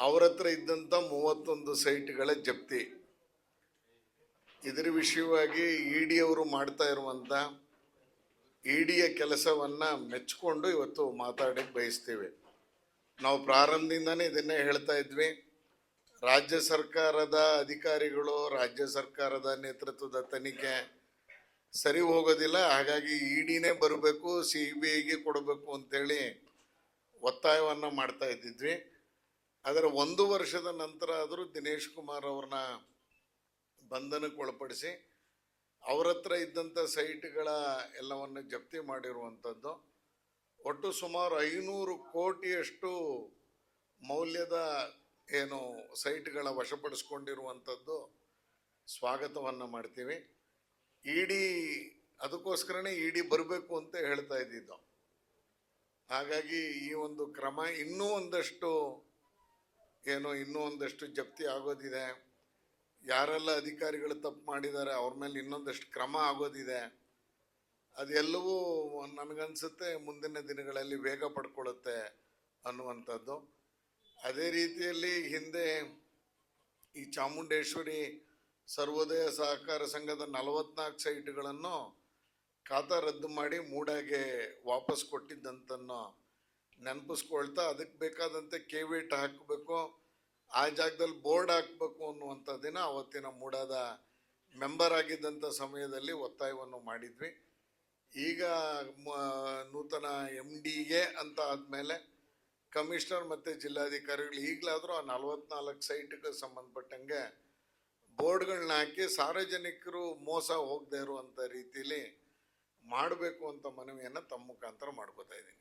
ಅವ್ರ ಹತ್ರ ಇದ್ದಂಥ ಮೂವತ್ತೊಂದು ಸೈಟ್ಗಳ ಜಪ್ತಿ. ಇದರ ವಿಷಯವಾಗಿ ಇ ಡಿ ಅವರು ಮಾಡ್ತಾ ಇರುವಂಥ ಇಡಿಯ ಕೆಲಸವನ್ನ ಮೆಚ್ಚಿಕೊಂಡು ಇವತ್ತು ಮಾತಾಡಕ್ಕೆ ಬಯಸ್ತೀವಿ. ನಾವು ಪ್ರಾರಂಭದಿಂದನೇ ಇದನ್ನೇ ಹೇಳ್ತಾ ಇದ್ವಿ. ರಾಜ್ಯ ಸರ್ಕಾರದ ಅಧಿಕಾರಿಗಳು, ರಾಜ್ಯ ಸರ್ಕಾರದ ನೇತೃತ್ವದ ತನಿಖೆ ಸರಿ ಹೋಗೋದಿಲ್ಲ. ಹಾಗಾಗಿ ಇ ಡಿನೇ ಬರಬೇಕು, ಸಿ ಬಿ ಐಗೆ ಕೊಡಬೇಕು ಅಂತೇಳಿ ಒತ್ತಾಯವನ್ನು ಮಾಡ್ತಾ ಇದ್ದಿದ್ವಿ. ಅದರ ಒಂದು ವರ್ಷದ ನಂತರ ಆದರೂ ದಿನೇಶ್ ಕುಮಾರ್ ಅವ್ರನ್ನ ಬಂಧನಕ್ಕೆ ಒಳಪಡಿಸಿ ಅವ್ರ ಹತ್ರ ಇದ್ದಂಥ ಸೈಟ್ಗಳ ಎಲ್ಲವನ್ನು ಜಪ್ತಿ ಮಾಡಿರುವಂಥದ್ದು. ಒಟ್ಟು ಸುಮಾರು ಐನೂರು ಕೋಟಿಯಷ್ಟು ಮೌಲ್ಯದ ಏನು ಸೈಟ್ಗಳ ವಶಪಡಿಸ್ಕೊಂಡಿರುವಂಥದ್ದು ಸ್ವಾಗತವನ್ನು ಮಾಡ್ತೀವಿ. ಇಡಿ ಅದಕ್ಕೋಸ್ಕರನೇ ಇಡಿ ಬರಬೇಕು ಅಂತ ಹೇಳ್ತಾ ಇದ್ದಿದ್ದು. ಹಾಗಾಗಿ ಈ ಒಂದು ಕ್ರಮ ಇನ್ನೂ ಒಂದಷ್ಟು ಏನು ಇನ್ನೂ ಒಂದಷ್ಟು ಜಪ್ತಿ ಆಗೋದಿದೆ. ಯಾರೆಲ್ಲ ಅಧಿಕಾರಿಗಳು ತಪ್ಪು ಮಾಡಿದ್ದಾರೆ, ಅವ್ರ ಮೇಲೆ ಇನ್ನೊಂದಷ್ಟು ಕ್ರಮ ಆಗೋದಿದೆ. ಅದೆಲ್ಲವೂ ನನಗನ್ಸುತ್ತೆ ಮುಂದಿನ ದಿನಗಳಲ್ಲಿ ವೇಗ ಪಡ್ಕೊಳ್ಳುತ್ತೆ ಅನ್ನುವಂಥದ್ದು. ಅದೇ ರೀತಿಯಲ್ಲಿ ಹಿಂದೆ ಈ ಚಾಮುಂಡೇಶ್ವರಿ ಸರ್ವೋದಯ ಸಹಕಾರ ಸಂಘದ ನಲವತ್ನಾಲ್ಕು ಸೈಟ್ಗಳನ್ನು ಖಾತಾ ರದ್ದು ಮಾಡಿ ಮೂಡಾಗೆ ವಾಪಸ್ ಕೊಟ್ಟಿದ್ದಂತನ್ನು ನೆನಪಿಸ್ಕೊಳ್ತಾ ಅದಕ್ಕೆ ಬೇಕಾದಂತೆ ಕೇವಿಟ್ ಹಾಕಬೇಕು, ಆ ಜಾಗದಲ್ಲಿ ಬೋರ್ಡ್ ಹಾಕಬೇಕು ಅನ್ನುವಂಥದ್ದನ್ನ ಅವತ್ತಿನ ಮೂಡಾದ ಮೆಂಬರ್ ಆಗಿದ್ದಂಥ ಸಮಯದಲ್ಲಿ ಒತ್ತಾಯವನ್ನು ಮಾಡಿದ್ವಿ. ಈಗ ನೂತನ ಎಂ ಡಿಗೆ ಅಂತ ಆದಮೇಲೆ ಕಮಿಷನರ್ ಮತ್ತು ಜಿಲ್ಲಾಧಿಕಾರಿಗಳು ಈಗಲಾದರೂ ಆ ನಲ್ವತ್ನಾಲ್ಕು ಸೈಟ್ಗೆ ಸಂಬಂಧಪಟ್ಟಂಗೆ ಬೋರ್ಡ್ಗಳನ್ನ ಹಾಕಿ ಸಾರ್ವಜನಿಕರು ಮೋಸ ಹೋಗದೆ ಇರುವಂಥ ರೀತಿಯಲ್ಲಿ ಮಾಡಬೇಕು ಅಂತ ಮನವಿಯನ್ನು ತಮ್ಮ ಮುಖಾಂತರ ಮಾಡ್ಕೋತಾ ಇದ್ದೀನಿ.